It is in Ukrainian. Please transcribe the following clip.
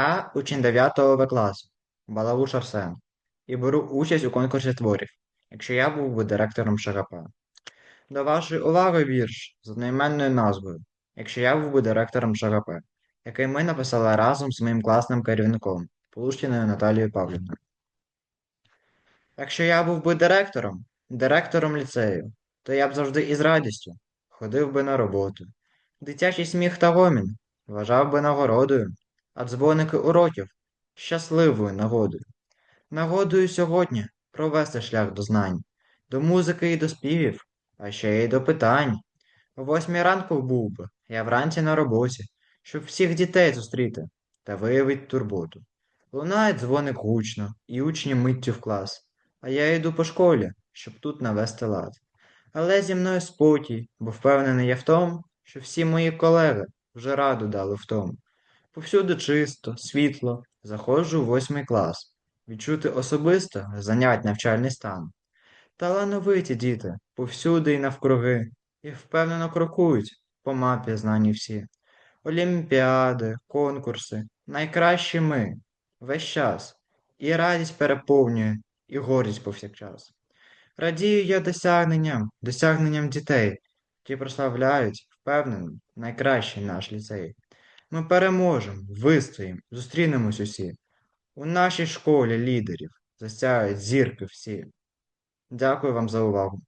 Я учень 9 В класу, Балавуш Арсен, і беру участь у конкурсі творів, якщо я був би директором ШГП. До вашої уваги вірш з одноіменною назвою, якщо я був би директором ШГП, який ми написали разом з моїм класним керівником Полушкіною Наталією Павлівною. Якщо я був би директором, директором ліцею, то я б завжди із радістю ходив би на роботу. Дитячий сміх та гомін вважав би нагородою, а дзвоники уроків щасливою нагодою. Нагодою сьогодні провести шлях до знань, до музики і до співів, а ще й до питань. О восьмій ранку був би я вранці на роботі, щоб всіх дітей зустріти та виявить турботу. Лунає дзвоник гучно, і учні миттю в клас, а я йду по школі, щоб тут навести лад. Але зі мною спокій, бо впевнений я в тому, що всі мої колеги вже раду дали в тому. Повсюди чисто, світло, заходжу в восьмий клас. Відчути особисто занять навчальний стан. Талановиті діти, повсюди і навкруги, і впевнено крокують по мапі знані всі. Олімпіади, конкурси, найкращі ми, весь час, і радість переповнює, і гордість повсякчас. Радію я досягненням, досягненням дітей, ті прославляють, впевнено, найкращий наш ліцей. Ми переможемо, вистоїмо, зустрінемось усі. У нашій школі лідерів засяють зірки всі. Дякую вам за увагу.